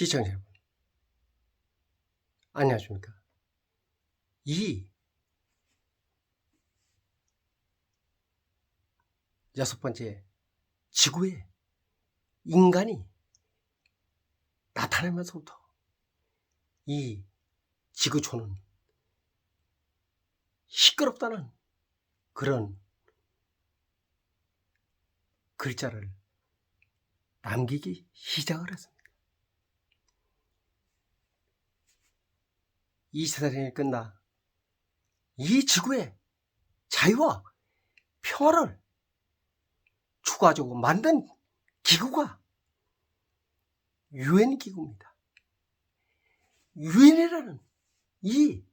시청자 여러분, 안녕하십니까. 이 여섯 번째 지구에 인간이 나타나면서부터 이 지구촌은 시끄럽다는 그런 글자를 남기기 시작을 했습니다. 이 세상이 끝나 이 지구의 자유와 평화를 추구하자고 만든 기구가 유엔 기구입니다. 유엔이라는 이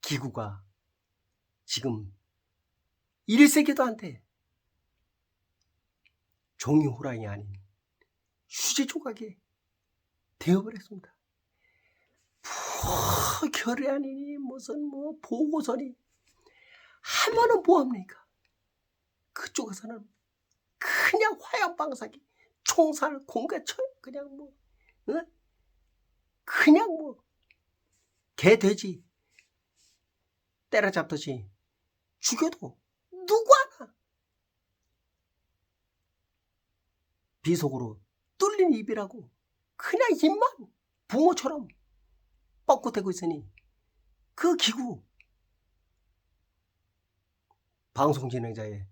기구가 지금 1세기도 안 돼. 종이 호랑이 아닌 휴지 조각이 되어버렸습니다. 뭐 결이 아니니 무슨 뭐 보고서니 하면은 뭐합니까? 그쪽에서는 그냥 화염방사기 총살 공개쳐 그냥 뭐 어? 그냥 뭐 개돼지 때려잡듯이 죽여도 누구 하나 비속으로 뚫린 입이라고 그냥 입만 붕어처럼 뻗고대고 있으니 그 기구 방송 진행자의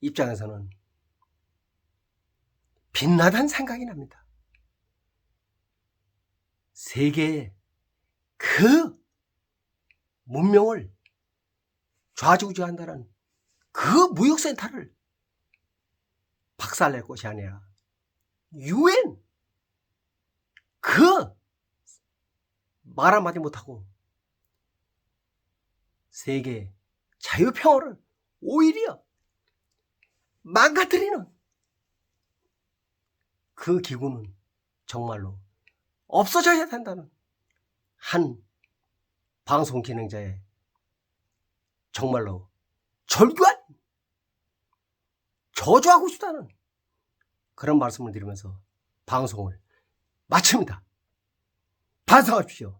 입장에서는 빛나단 생각이 납니다. 세계의 그 문명을 좌지우지한다는 그 무역센터를 박살낼 것이 아니라 유엔 그 말 한마디 못하고 세계 자유평화를 오히려 망가뜨리는 그 기구는 정말로 없어져야 된다는 한 방송 진행자의 정말로 절규한 저주하고 싶다는 그런 말씀을 드리면서 방송을 마칩니다. 반성하십시오.